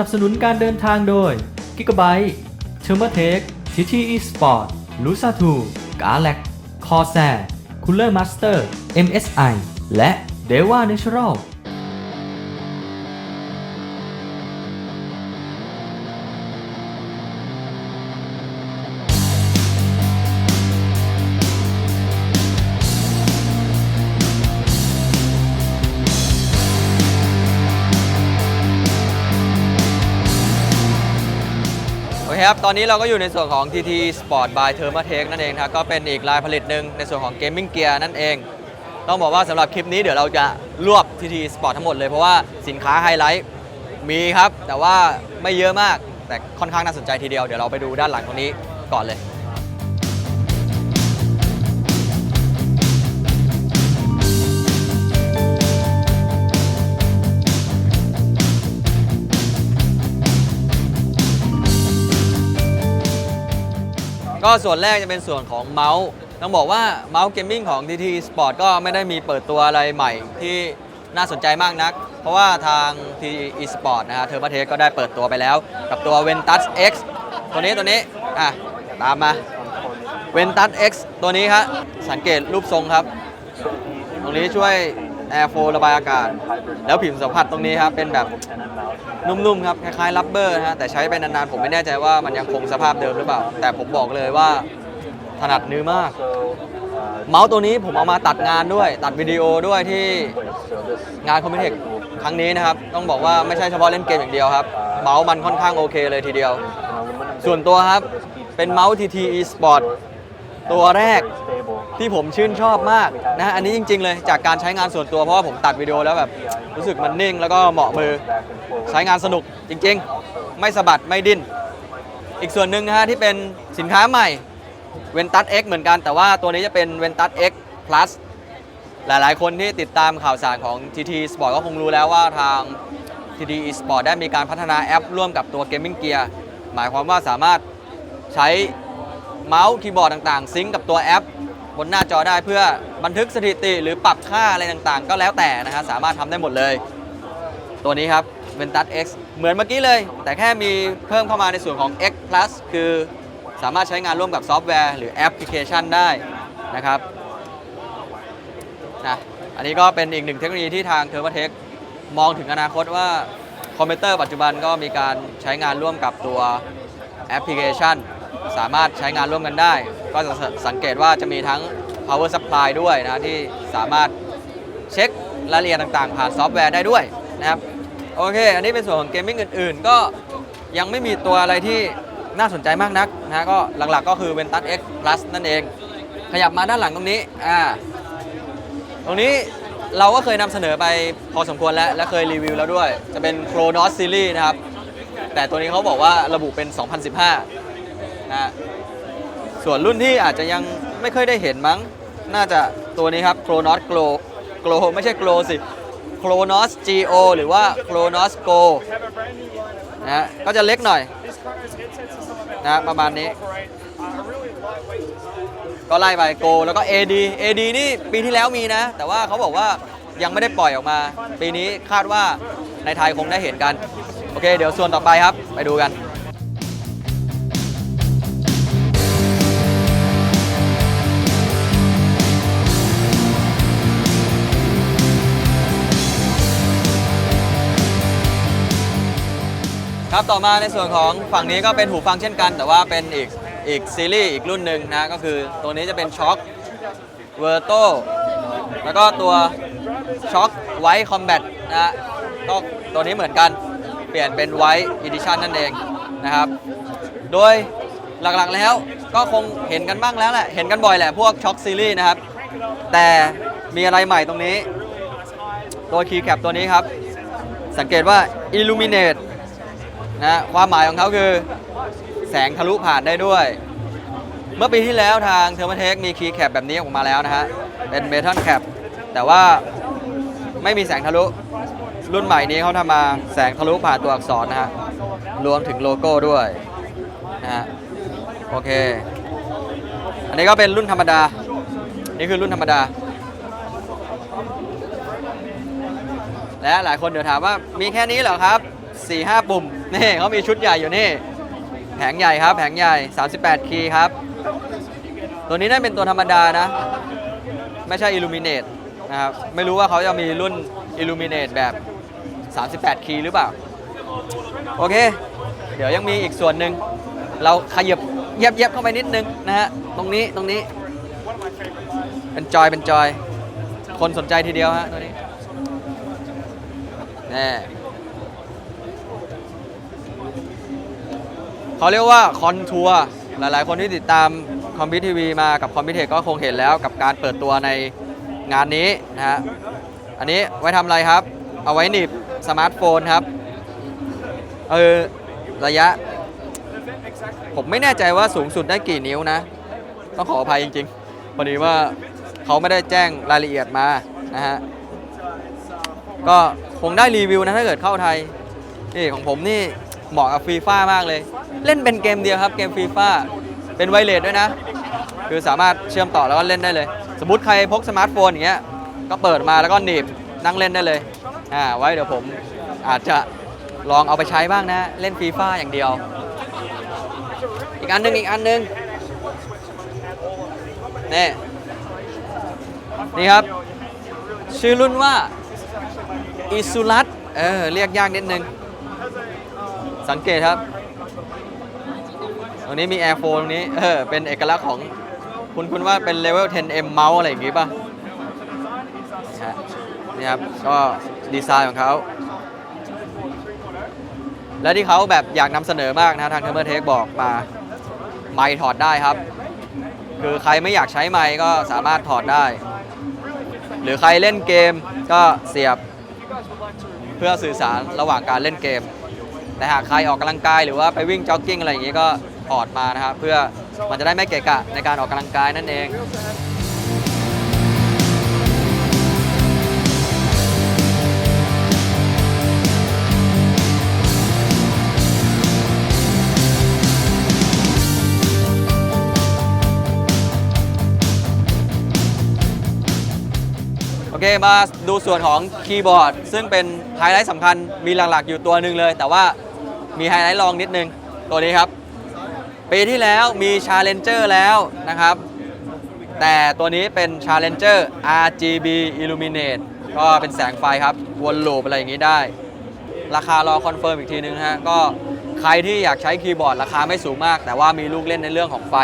นับสนุนการเดินทางโดย Gigabyte t h e r m a t e c TT eSport l u s a 2 g a l a x Corsair Cooler Master MSI และ Deva Natural เคครับ ตอนนี้เราก็อยู่ในส่วนของ TT Sport by Thermatech นั่นเองครับก็เป็นอีกรายผลิตหนึ่งในส่วนของ Gaming Gear นั่นเอง ต้องบอกว่าสำหรับคลิปนี้เดี๋ยวเราจะรวบ TT Sport ทั้งหมดเลย เพราะว่าสินค้าไฮไลท์มีครับ แต่ว่าไม่เยอะมาก แต่ค่อนข้างน่าสนใจทีเดียว เดี๋ยวเราไปดูด้านหลังตรงนี้ก่อนเลย ก็ส่วนแรกจะเป็นส่วนของเมาส์ต้องบอกว่าเมาส์เกมมิ่งของ TT Sport ก็ไม่ได้มีเปิดตัวอะไรใหม่ที่น่าสนใจมากนัก เพราะว่าทาง TT Sport นะฮะเทอร์มาเทก็ได้เปิดตัวไปแล้ว กับตัว Ventus X ตัวนี้ตัวนี้อะตามมา Ventus X ตัวนี้ครับสังเกตรูปทรงครับ ตรงนี้ช่วย Air Flow ระบายอากาศ แล้วผิวสัมผัสตรงนี้ครับเป็นแบบนุ่มๆครับคล้ายๆรับเบอร์นะฮะแต่ใช้ไปนานๆผมไม่แน่ใจว่ามันยังคงสภาพเดิมหรือเปล่า แต่ผมบอกเลยว่าถนัดนิ้วมาก เมาส์ตัวนี้ผมเอามาตัดงานด้วย ตัดวิดีโอด้วยที่งานคอมพิวเทคครั้งนี้นะครับ ต้องบอกว่าไม่ใช่เฉพาะเล่นเกมอย่างเดียวครับ เมาส์มันค่อนข้างโอเคเลยทีเดียว ส่วนตัวครับเป็นเมาส์ TT eSport ตัวแรก ที่ผมชื่นชอบมากนะอันนี้จริง ๆ เลยจากการใช้งานส่วนตัวเพราะว่าผมตัดวิดีโอแล้วแบบรู้สึกมันนิ่งแล้วก็เหมาะมือ ใช้งานสนุกจริง ๆ ไม่สะบัดไม่ดิ้น อีกส่วนหนึ่งนะฮะที่เป็นสินค้าใหม่ v e n t u s X เหมือนกันแต่ว่าตัวนี้จะเป็น v e n t u s X Plus หลายๆ คนที่ติดตามข่าวสารของ TT Sport ก็คงรู้แล้วว่าทาง TT Sport ได้มีการพัฒนาแอปร่วมกับตัว Gaming Gear หมายความว่าสามารถใช้เมาส์คีย์บอร์ดต่างๆ ซิงกับตัวแอป บนหน้าจอได้เพื่อบันทึกสถิติหรือปรับค่าอะไรต่างๆ ก็แล้วแต่นะฮะสามารถทำได้หมดเลย ตัวนี้ครับ Ventus X เหมือนเมื่อกี้เลย แต่แค่มีเพิ่มเข้ามาในส่วนของ X Plus คือสามารถใช้งานร่วมกับซอฟต์แวร์หรือแอปพลิเคชันได้นะครับนะอันนี้ก็เป็นอีกหนึ่งเทคโนโลยีที่ทางเทอร์ t เทคมองถึงอนาคตว่าคอมพิวเตอร์ปัจจุบันก็มีการใช้งานร่วมกับตัวแอปพลิเคชัน สามารถใช้งานร่วมกันได้ ก็จะสังเกตว่าจะมีทั้ง power supply ด้วยนะที่สามารถเช็ครายละเอียดต่างๆ ผ่านซอฟต์แวร์ได้ด้วยนะครับโอเค อันนี้เป็นส่วนของเกมมิ่งอื่นๆ ก็ยังไม่มีตัวอะไรที่น่าสนใจมากนักนะก็หลักๆก็คือ Ventus X Plus นั่นเอง ขยับมาด้านหลังตรงนี้อ่าตรงนี้เราก็เคยนำเสนอไปพอสมควรแล้ว และเคยรีวิวแล้วด้วย จะเป็น Chronos Series นะครับ แต่ตัวนี้เขาบอกว่าระบุเป็น 2015 นะส่วนรุ่นที่อาจจะยังไม่เคยได้เห็นมั้ง น่าจะตัวนี้ครับ Chronos Glow Glow ไม่ใช่ Glow สิ Chronos Go หรือว่า Chronos Go นะฮะก็จะเล็กหน่อยนะฮะประมาณนี้ ก็ไล่ไป Go แล้วก็ AD AD นี่ปีที่แล้วมีนะ แต่ว่าเขาบอกว่ายังไม่ได้ปล่อยออกมา ปีนี้คาดว่าในไทยคงได้เห็นกัน โอเค เดี๋ยวส่วนต่อไปครับ ไปดูกัน ครับต่อมาในส่วนของฝั่งนี้ก็เป็นหูฟังเช่นกัน แต่ว่าเป็นอีกอีกซีรีส์อีกรุ่นหนึ่งนะก็คือตัวนี้จะเป็นช็อคเวอร์โตแล้วก็ตัวช็อคไวท์คอมแบทนะฮะก็ตัวนี้เหมือนกันเปลี่ยนเป็นไวท์อีดิชันนั่นเองนะครับ โดยหลักๆแล้วก็คงเห็นกันบ้างแล้วแหละ เห็นกันบ่อยแหละพวกช็อคซีรีส์นะครับ แต่มีอะไรใหม่ตรงนี้ ตัวคีย์แคปตัวนี้ครับ สังเกตว่า Illuminate นะความหมายของเขาคือแสงทะลุผ่านได้ด้วย เมื่อปีที่แล้วทางเทอร์มเทคมีคีย์แคปแบบนี้ออกมาแล้วนะฮะ เป็นเมทัลแคปแต่ว่าไม่มีแสงทะลุ รุ่นใหม่นี้เขาทำมาแสงทะลุผ่านตัวอักษรนะฮะ รวมถึงโลโก้ด้วยนะฮะ โอเค อันนี้ก็เป็นรุ่นธรรมดา นี่คือรุ่นธรรมดา และหลายคนเดี๋ยวถามว่ามีแค่นี้เหรอครับ 4 5ปุ่มนี่เขามีชุดใหญ่อยู่นี่ แผงใหญ่ครับ แผงใหญ่ 38 คีย์ครับ ตัวนี้น่าเป็นตัวธรรมดานะ ไม่ใช่ Illuminate นะครับ ไม่รู้ว่าเขาจะมีรุ่น Illuminate แบบ 38 คีย์หรือเปล่า โอเค เดี๋ยวยังมีอีกส่วนหนึ่ง เราขยับเย็บเย็บเข้าไปนิดนึงนะฮะ ตรงนี้ตรงนี้ เป็นจอยเป็นจอย คนสนใจทีเดียวฮะตัวนี้แน่ เขาเรียกว่าคอนทัวร์หลายๆ คนที่ติดตามคอมพิวทีวีมากับคอมพิวเทคก็คงเห็นแล้วกับการเปิดตัวในงานนี้นะฮะอันนี้ไว้ทำอะไรครับ เอาไว้หนีบสมาร์ทโฟนครับ เออ ระยะ ผมไม่แน่ใจว่าสูงสุดได้กี่นิ้วนะ ต้องขออภัยจริงๆพอดีว่าเขาไม่ได้แจ้งรายละเอียดมานะฮะ ก็คงได้รีวิวนะถ้าเกิดเข้าไทยนี่ของผมนี่เหมาะกับฟรีฟ่ามากเลย เล่นเป็นเกมเดียวครับเกมฟีฟ่าเป็นไวเลสด้วยนะ คือสามารถเชื่อมต่อแล้วก็เล่นได้เลย สมมติใครพกสมาร์ทโฟนอย่างเงี้ยก็เปิดมาแล้วก็หนีบนั่งเล่นได้เลยอ่าไว้เดี๋ยวผมอาจจะลองเอาไปใช้บ้างนะ เล่นฟีฟ่าอย่างเดียว อีกอันหนึงอีกอันหนึงนี่นี่ครับ ชื่อรุ่นว่าอิสุรัตเออเรียกยากนิดนึง สังเกตครับ ตรงนี้มี Air 4ตรงนี้เออเป็นเอกลักษณ์ของคุณคุณว่าเป็นเลเวล 10M เมาส์อะไรอย่างงี้ป่ะนี่ครับก็ดีไซน์ของเขาและที่เขาแบบอยากนำเสนอมากนะทางเทอร์เมอร์เทคบอกมาไมค์ถอดได้ครับ คือใครไม่อยากใช้ไมค์ก็สามารถถอดได้ หรือใครเล่นเกมก็เสียบเพื่อสื่อสารระหว่างการเล่นเกม แต่หากใครออกกำลังกายหรือว่าไปวิ่งจ็อกกิ้งอะไรอย่างนี้ก็ ถอดมานะครับเพื่อมันจะได้ไม่เกะกะในการออกกำลังกายนั่นเองโอเคมาดูส่วนของคีย์บอร์ด ซึ่งเป็นไฮไลท์สำคัญมีหลักๆอยู่ตัวหนึ่งเลย แต่ว่ามีไฮไลท์รองนิดนึง ตัวนี้ครับ ปีที่แล้วมี Challenger แล้วนะครับ แต่ตัวนี้เป็น Challenger RGB Illuminate ก็เป็นแสงไฟครับ วนลูปอะไรอย่างนี้ได้ ราคารอคอนเฟิร์มอีกทีนึงฮะ ก็ใครที่อยากใช้คีย์บอร์ดราคาไม่สูงมาก แต่ว่ามีลูกเล่นในเรื่องของไฟ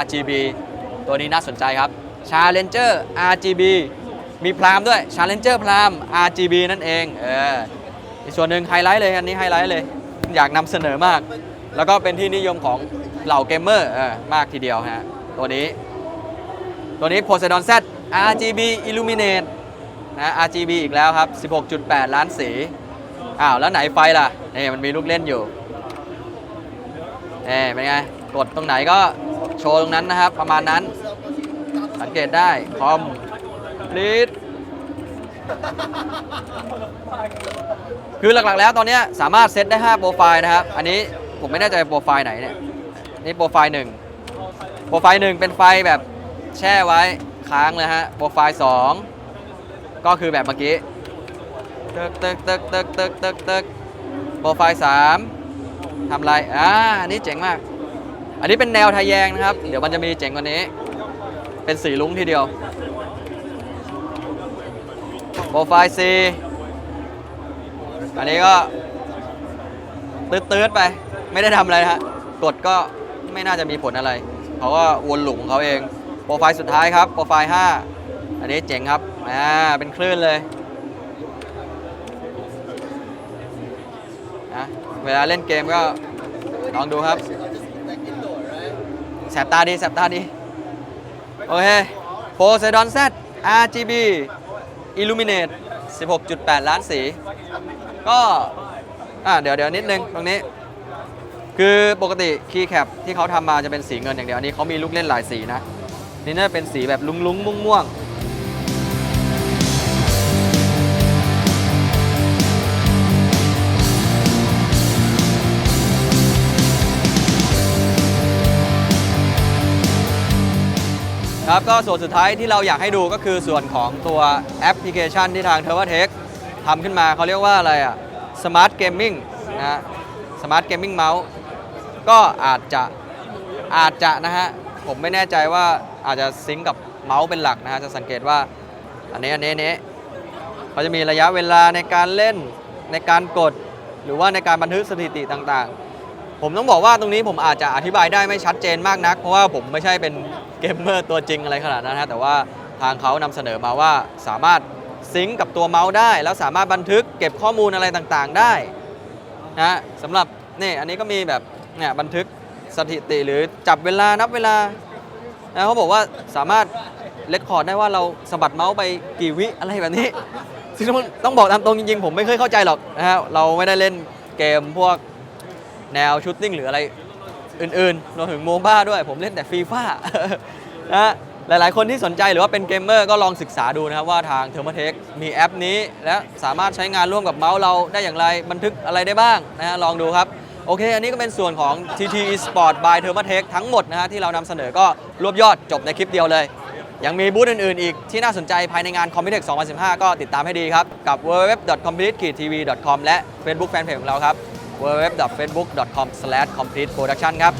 RGB ตัวนี้น่าสนใจครับ Challenger RGB มีพรามด้วย Challenger พราม RGB นั่นเองเอออีกส่วนหนึ่งไฮไลท์เลยอันนี้ไฮไลท์เลย อยากนำเสนอมาก แล้วก็เป็นที่นิยมของ เหล่าเกมเมอร์มากทีเดียวฮะตัวนี้ ตัวนี้ Poseidon Z RGB Illuminate นะ RGB อีกแล้วครับ 16.8 ล้านสี อ้าว แล้วไหนไฟล่ะ นี่มันมีลูกเล่นอยู่นี่เป็นไง กดตรงไหนก็โชว์ตรงนั้นนะครับ ประมาณนั้น สังเกตได้ คอมลีดคือหลักๆแล้วตอนนี้สามารถเซตได้ 5 โปรไฟล์นะครับ อันนี้ผมไม่แน่ใจโปรไฟล์ไหนเนี่ย นี่โปรไฟล์หนึ่งโปรไฟล์หนึ่งเป็นไฟแบบแช่ไว้ค้างเลยฮะ โปรไฟล์2ก็คือแบบเมื่อกี้ตึกตึกตึกตึกตึกตึกตึกโปรไฟล์3ทำไรอ่าอันนี้เจ๋งมาก อันนี้เป็นแนวทะแยงนะครับ เดี๋ยวมันจะมีเจ๋งกว่านี้ เป็นสีลุ้งทีเดียว โปรไฟล์ C อันนี้ก็ตืดๆไป ไม่ได้ทำอะไรฮะ กดก็ ไม่น่าจะมีผลอะไรเขาก็วนหลุมของเขาเอง โปรไฟล์สุดท้ายครับ โปรไฟล์ 5 อันนี้เจ๋งครับ อ่า เป็นคลื่นเลยนะเวลาเล่นเกมก็ลองดูครับ แสบตาดี แสบตาดี โอเค Poseidon Z RGB Illuminate 16.8 ล้านสี ก็ อ่า เดี๋ยวเดี๋ยวนิดนึงตรงนี้ คือปกติคีย์แคปที่เขาทำมาจะเป็นสีเงินอย่างเดียว อันนี้เขามีลูกเล่นหลายสีนะ นี่น่าเป็นสีแบบลุ้งลุ้งม่วงม่วงครับก็ส่วนสุดท้ายที่เราอยากให้ดูก็คือส่วนของตัวแอปพลิเคชันที่ทาง t e r v a t e c h ทำขึ้นมาเขาเรียกว่าอะไรอะ Smart Gaming นะฮะสมาร์ทเก็อาจจะอาจจะนะฮะผมไม่แน่ใจว่าอาจจะซิงกับเมาส์เป็นหลักนะฮะจะสังเกตว่าอันนี้อันนี้อันนี้เขาจะมีระยะเวลาในการเล่นในการกด หรือว่าในการบันทึกสถิติต่างๆ ผมต้องบอกว่าตรงนี้ผมอาจจะอธิบายได้ไม่ชัดเจนมากนัก เพราะว่าผมไม่ใช่เป็นเกมเมอร์ตัวจริงอะไรขนาดนั้นนะแต่ว่าทางเขานำเสนอมาว่าสามารถซิงกับตัวเมาส์ได้ แล้วสามารถบันทึกเก็บข้อมูลอะไรต่างๆได้นะสำหรับนี่อันนี้ก็มีแบบ เนี่ยบันทึกสถิติหรือจับเวลานับเวลานะเขาบอกว่าสามารถเลคคอร์ดได้ว่าเราสะบัดเมาส์ไปกี่วิอะไรแบบนี้ซึ่งต้องบอกตามตรงจริงๆ ผมไม่เคยเข้าใจหรอกนะฮะเราไม่ได้เล่นเกมพวกแนวชูตติ้งหรืออะไรอื่นๆรวมถึงโมบ้าด้วย ผมเล่นแต่ฟีฟ่านะฮะหลายๆ คนที่สนใจหรือว่าเป็นเกมเมอร์ก็ลองศึกษาดูนะครับว่าทาง t h e r m o t e c h มีแอปนี้ และสามารถใช้งานร่วมกับเมาส์เราได้อย่างไรบันทึกอะไรได้บ้างนะฮะลองดูครับ โอเค อันนี้ก็เป็นส่วนของ TT Esport by Thermatech ทั้งหมดนะฮะที่เรานำเสนอก็รวบยอดจบในคลิปเดียวเลย ยังมีบูธอื่น ๆ อีกที่น่าสนใจภายในงาน Computex 2015 ก็ติดตามให้ดีครับ กับ w w w c o m p l e t e t v c o m และ Facebook Fanpage ของเราครับ www.facebook.com/completeproduction ครับ